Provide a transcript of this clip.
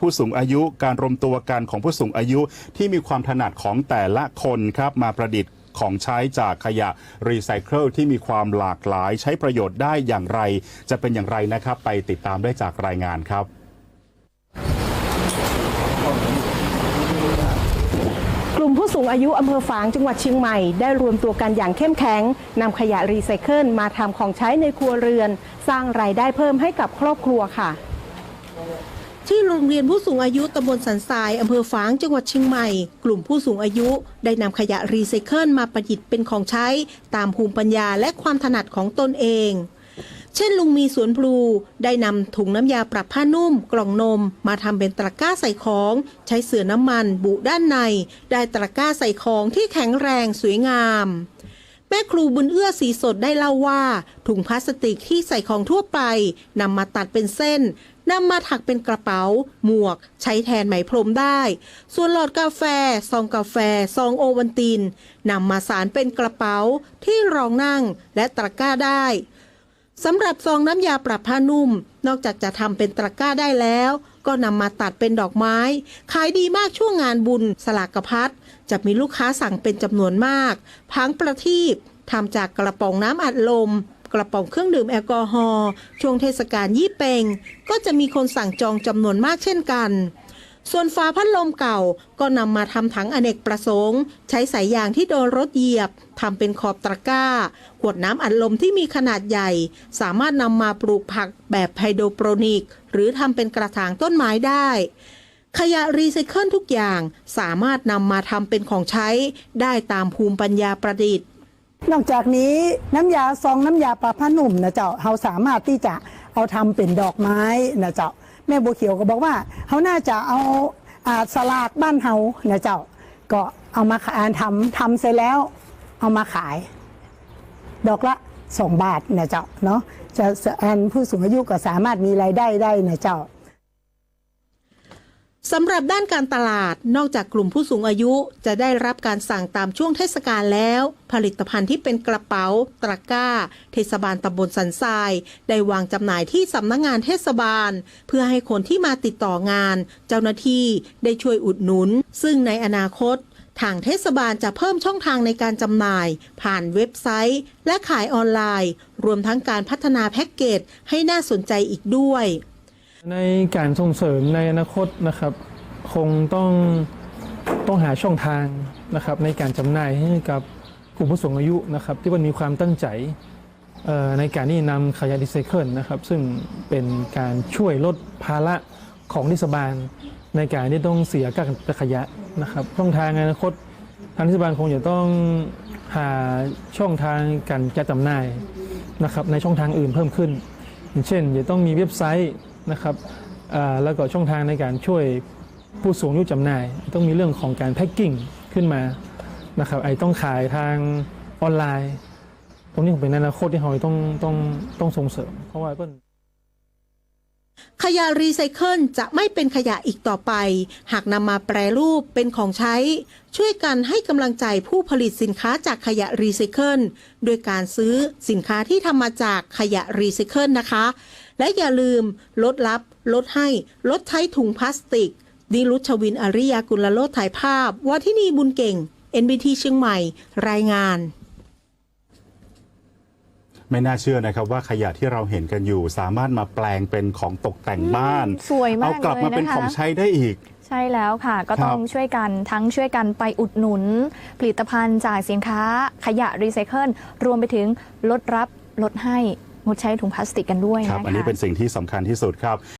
ผู้สูงอายุการรวมตัวกันของผู้สูงอายุที่มีความถนัดของแต่ละคนครับมาประดิษฐ์ของใช้จากขยะรีไซเคิลที่มีความหลากหลายใช้ประโยชน์ได้อย่างไร จะเป็นอย่างไรนะครับ ไปติดตามได้จากรายงานครับกลุ่มผู้สูงอายุอำเภอฝางจังหวัดเชียงใหม่ได้รวมตัวกันอย่างเข้มแข็งนำขยะรีไซเคิลมาทำของใช้ในครัวเรือน สร้างรายได้เพิ่มให้กับครอบครัวค่ะ ที่โรงเรียนผู้สูงอายุตำบลสันทรายอำเภอฝางจังหวัดเชียงใหม่ กลุ่มผู้สูงอายุได้นำขยะรีไซเคิลมาประดิษฐ์เป็นของใช้ ตามภูมิปัญญาและความถนัดของตนเอง เช่นลุงมีสวนพลู ได้นำถุงน้ำยาปรับผ้านุ่ม กล่องนม มาทำเป็นตะกร้าใส่ของ ใช้เสื่อน้ำมัน บุด้านใน ได้ตะกร้าใส่ของที่แข็งแรงสวยงามแม่ครูบุญเอื้อสีสดได้เล่าว่า ถุงพลาสติกที่ใส่ของทั่วไปนำมาตัดเป็นเส้น นำมาถักเป็นกระเป๋า หมวก ใช้แทนไหมพรมได้ ส่วนหลอดกาแฟ ซองกาแฟ ซองโอวันตินนำมาสารเป็นกระเป๋าที่รองนั่งและตะกร้าได้สำหรับซองน้ำยาปรับผ้านุ่ม นอกจากจะทำเป็นตะกร้าได้แล้ว ก็นำมาตัดเป็นดอกไม้ ขายดีมากช่วงงานบุญสลากพัดจะมีลูกค้าสั่งเป็นจำนวนมาก พังประทีปทำจากกระป๋องน้ำอัดลม กระป๋องเครื่องดื่มแอลกอฮอล์ช่วงเทศกาลยี่เปงก็จะมีคนสั่งจองจำนวนมากเช่นกัน ส่วนฝาพัดลมเก่าก็นำมาทำถังอเนกประสงค์ ใช้สายยางที่โดนรถเหยียบทำเป็นขอบตะกร้า ขวดน้ำอัดลมที่มีขนาดใหญ่ สามารถนำมาปลูกผักแบบไฮโดรโปรนิก หรือทำเป็นกระถางต้นไม้ได้ขยะรีไซเคิลทุกอย่างสามารถนำมาทำเป็นของใช้ได้ตามภูมิปัญญาประดิษฐ์ นอกจากนี้น้ำยาซองน้ำยาปลาผ้านุ่มนะเจ้าเราสามารถที่จะเอาทำเป็นดอกไม้นะเจ้าแม่บัวเขียวก็บอกว่าเขาน่าจะเอาอาสลากบ้านเฮานะเจ้าก็เอามาขายทำทำเสร็จแล้ว เอามาขาย ดอกละสองบาทนะเจ้าเนาะจะอันผู้สูงอายุก็สามารถมีรายได้ได้นะเจ้า สำหรับด้านการตลาด นอกจากกลุ่มผู้สูงอายุจะได้รับการสั่งตามช่วงเทศกาลแล้ว ผลิตภัณฑ์ที่เป็นกระเป๋า ตะกร้า เทศบาลตำบลสันทราย ได้วางจำหน่ายที่สำนักงงานเทศบาล เพื่อให้คนที่มาติดต่องาน เจ้าหน้าที่ได้ช่วยอุดหนุน ซึ่งในอนาคตทางเทศบาลจะเพิ่มช่องทางในการจำหน่าย ผ่านเว็บไซต์ และขายออนไลน์ รวมทั้งการพัฒนาแพ็กเกจให้น่าสนใจอีกด้วย ในการส่งเสริมในอนาคตนะครับ คงต้องต้องหาช่องทางนะครับ ในการจำหน่ายให้กับกลุ่มผู้สูงอายุนะครับ ที่มันมีความตั้งใจในการที่นำขยะรีไซเคิลนะครับ ซึ่งเป็นการช่วยลดภาระของเทศบาล ในการที่ต้องเสียการขยะนะครับช่องทางในอนาคตทางเทศบาลคงจะต้องหาช่องทางการจัดจำหน่ายนะครับในช่องทางอื่นเพิ่มขึ้น อย่างเช่นจะต้องมีเว็บไซต์ นะครับแล้วก็ช่องทางในการช่วยผู้สูงอายุจำหน่าย ต้องมีเรื่องของการแพ็กกิ้งขึ้นมานะครับไอ้ต้องขายทางออนไลน์ ตรงนี้ผมเป็นอนาคตที่เราต้องต้องต้องส่งเสริม เพราะว่าเพื่อน ขยะรีไซเคิลจะไม่เป็นขยะอีกต่อไป หากนำมาแปรรูปเป็นของใช้ ช่วยกันให้กำลังใจผู้ผลิตสินค้าจากขยะรีไซเคิลโดยการซื้อสินค้าที่ทำมาจากขยะรีไซเคิลนะคะ และอย่าลืมลดรับ ลดให้ ลดใช้ถุงพลาสติก ดิรุชวินอริยากุลโลถ่ายภาพวัทินีบุญเก่ง NBT เชียงใหม่ รายงาน ไม่น่าเชื่อนะครับว่าขยะที่เราเห็นกันอยู่ สามารถมาแปลงเป็นของตกแต่งบ้าน สวยมากเอากลับมาเลยนะคะเป็นของใช้ได้อีกใช่แล้วค่ะก็ต้องครับช่วยกันทั้งช่วยกันไปอุดหนุน ผลิตภัณฑ์จากสินค้าขยะรีไซเคิลรวมไปถึงลดรับลดให้งดใช้ถุงพลาสติกกันด้วยครับนะคะอันนี้เป็นสิ่งที่สำคัญที่สุดครับ